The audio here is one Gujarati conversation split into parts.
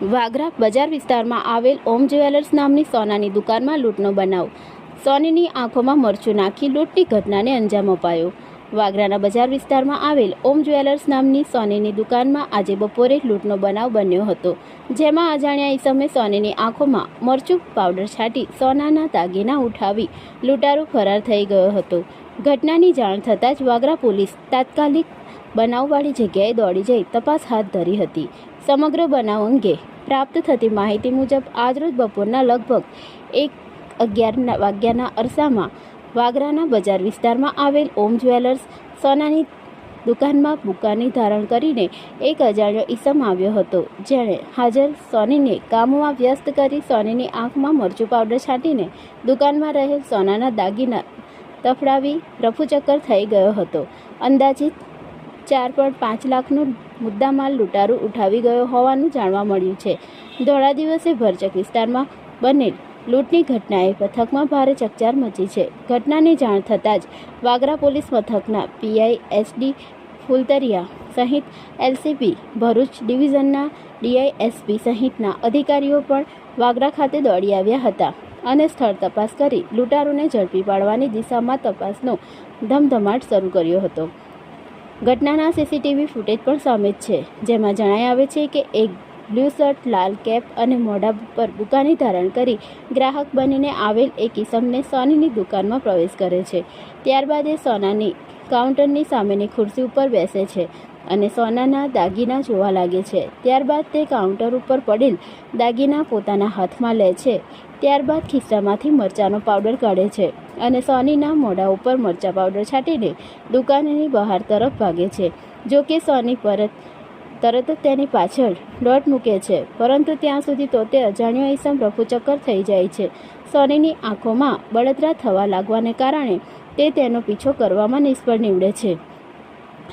વાગરા બજાર વિસ્તારમાં આવેલ ઓમ જ્વેલર્સ નામની સોનાની દુકાનમાં લૂંટનો બનાવ. સોનીની આંખોમાં મરચું નાખી લૂંટની ઘટનાને અંજામ અપાયો. વાગરાના બજાર વિસ્તારમાં આવેલ ઓમ જ્વેલર્સ નામની સોનીની દુકાનમાં આજે બપોરે લૂંટનો બનાવ બન્યો હતો, જેમાં અજાણ્યા ઈસમે સોનીની આંખોમાં મરચું પાવડર છાંટી સોનાના દાગીના ઉઠાવી લૂંટારો ફરાર થઈ ગયો હતો. ઘટનાની જાણ થતાં જ વાગરા પોલીસ તાત્કાલિક બનાવવાળી જગ્યાએ દોડી જઈ તપાસ હાથ ધરી હતી. સમગ્ર બનાવ અંગે પ્રાપ્ત થતી માહિતી મુજબ, આજરોજ બપોરના લગભગ એક અગિયાર વાગ્યાના અરસામાં વાગરાના બજાર વિસ્તારમાં આવેલ ઓમ જ્વેલર્સ સોનાની દુકાનમાં બુકાની ધારણ કરીને એક અજાણ્યો ઈસમ આવ્યો હતો. જેણે હાજર સોનીને કામમાં વ્યસ્ત કરી સોનીની આંખમાં મરચું પાવડર છાંટીને દુકાનમાં રહેલ સોનાના દાગીના તફડાવી રફુચક્કર થઈ ગયો હતો. અંદાજિત ચાર પોઈન્ટ પાંચ લાખનો મુદ્દામાલ લૂંટારું ઉઠાવી ગયો હોવાનું જાણવા મળ્યું છે. ધોળા દિવસે ભરચક વિસ્તારમાં બનેલ લૂંટની ઘટનાએ મથકમાં ભારે ચકચાર મચી છે. ઘટનાની જાણ થતાં જ વાગરા પોલીસ મથકના પીઆઈ એસડી ફુલતરિયા સહિત એલસીપી ભરૂચ ડિવિઝનના ડીઆઈએસપી સહિતના અધિકારીઓ પણ વાગરા ખાતે દોડી આવ્યા હતા અને સ્થળ તપાસ કરી લૂંટારોને ઝડપી પાડવાની દિશામાં તપાસનો ધમધમાટ શરૂ કર્યો હતો. ઘટનાના સીસીટીવી ફૂટેજ પણ સામે છે. જેમાં જણાઈ આવે છે કે એક બ્લુ શર્ટ લાલ કેપ અને મોઢા પર બુકાની ધારણ કરી ગ્રાહક બનીને આવેલ એક ઇસમને સોનીની દુકાનમાં પ્રવેશ કરે છે. ત્યારબાદ એ સોનાની કાઉન્ટરની સામેની ખુરશી ઉપર બેસે છે અને સોનાના દાગીના જોવા લાગે છે. ત્યારબાદ તે કાઉન્ટર ઉપર પડેલ દાગીના પોતાના હાથમાં લે છે. ત્યારબાદ ખિસ્સામાંથી મરચાંનો પાવડર કાઢે છે અને સોનીના મોઢા ઉપર મરચાં પાવડર છાંટીને દુકાનની બહાર તરફ ભાગે છે. જો કે સોની પરત તરત જ તેની પાછળ ડોટ મૂકે છે. પરંતુ ત્યાં સુધી તો તે અજાણ્યો ઈસમ રફુચક્કર થઈ જાય છે. સોનીની આંખોમાં બળતરા થવા લાગવાને કારણે તે તેનો પીછો કરવામાં નિષ્ફળ નીવડે છે.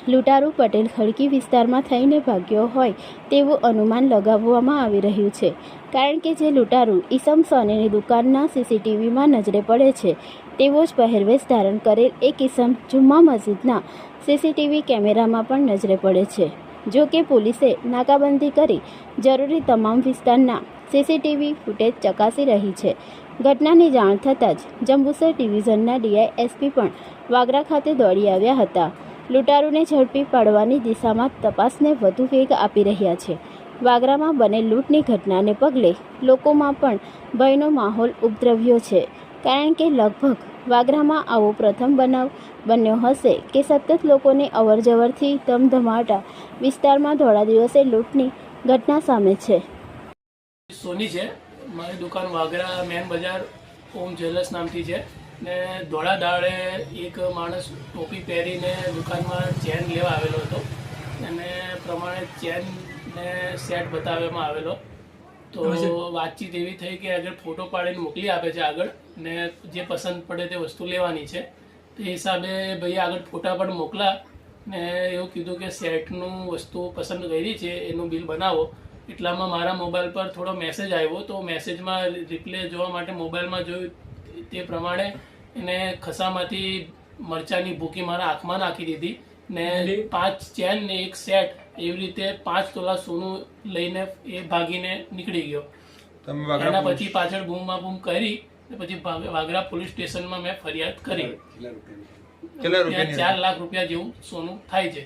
લૂંટારૂ પટેલ ખડકી વિસ્તારમાં થઈને ભાગ્યો હોય તેવું અનુમાન લગાવવામાં આવી રહ્યું છે. કારણ કે જે લૂંટારૂ ઈસમ સોનીની દુકાનના સીસીટીવીમાં નજરે પડે છે, તેવો જ પહેરવેશ ધારણ કરેલ એક ઈસમ જુમ્મા મસ્જિદના સીસીટીવી કેમેરામાં પણ નજરે પડે છે. જો કે પોલીસે નાકાબંધી કરી જરૂરી તમામ વિસ્તારના સીસીટીવી ફૂટેજ ચકાસી રહી છે. ઘટનાની જાણ થતાં જ જંબુસર ડિવિઝનના ડીઆઈએસપી પણ વાગરા ખાતે દોડી આવ્યા હતા. લૂંટારૂને ઝડપી પાડવાની દિશામાં તપાસને વધુ વેગ આપી રહ્યા છે. વાગરામાં બનેલ લૂંટની ઘટનાને પગલે લોકોમાં પણ ભયનો માહોલ ઉપદ્રવ્યો છે. કારણ કે લગભગ વાગરામાં આવો પ્રથમ બનાવ બન્યો હશે કે સતત લોકોની અવરજવરથી ધમધમાટા વિસ્તારમાં ધોળા દિવસે લૂંટની ઘટના સામે છે. સોની છે. મારી દુકાન વાગરા મેન બજાર ઓમ જ્વેલર્સ નામથી છે. ને ધોળા દાડે એક માણસ ટોપી પહેરીને દુકાનમાં ચેન લેવા આવેલો હતો. અને પ્રમાણે ચેન ને સેટ બતાવવામાં આવેલો. તો વાતચીત એવી થઈ કે આગળ ફોટો પાડીને મોકલી આપે છે આગળ. ને જે પસંદ પડે તે વસ્તુ લેવાની છે. તે હિસાબે ભાઈ આગળ ફોટા પણ મોકલા ને એવું કીધું કે સેટનું વસ્તુ પસંદ કરી છે એનું બિલ બનાવો. એટલામાં મારા મોબાઈલ પર થોડો મેસેજ આવ્યો તો મેસેજમાં રિપ્લે જોવા માટે મોબાઈલમાં જોયું તે પ્રમાણે એને ખસામાંથી મરચાની ભૂકી મારા આંખમાં નાખી દીધી ને પાંચ ચેન ને એક સેટ એવી રીતે પાંચ તોલા સોનું લઈને એ ભાગીને નીકળી ગયો. એના પછી પાછળ બૂમમાં બૂમ કરી પછી વાગરા પોલીસ સ્ટેશનમાં મેં ફરિયાદ કરી. ચાર લાખ રૂપિયા જેવું સોનું થાય છે.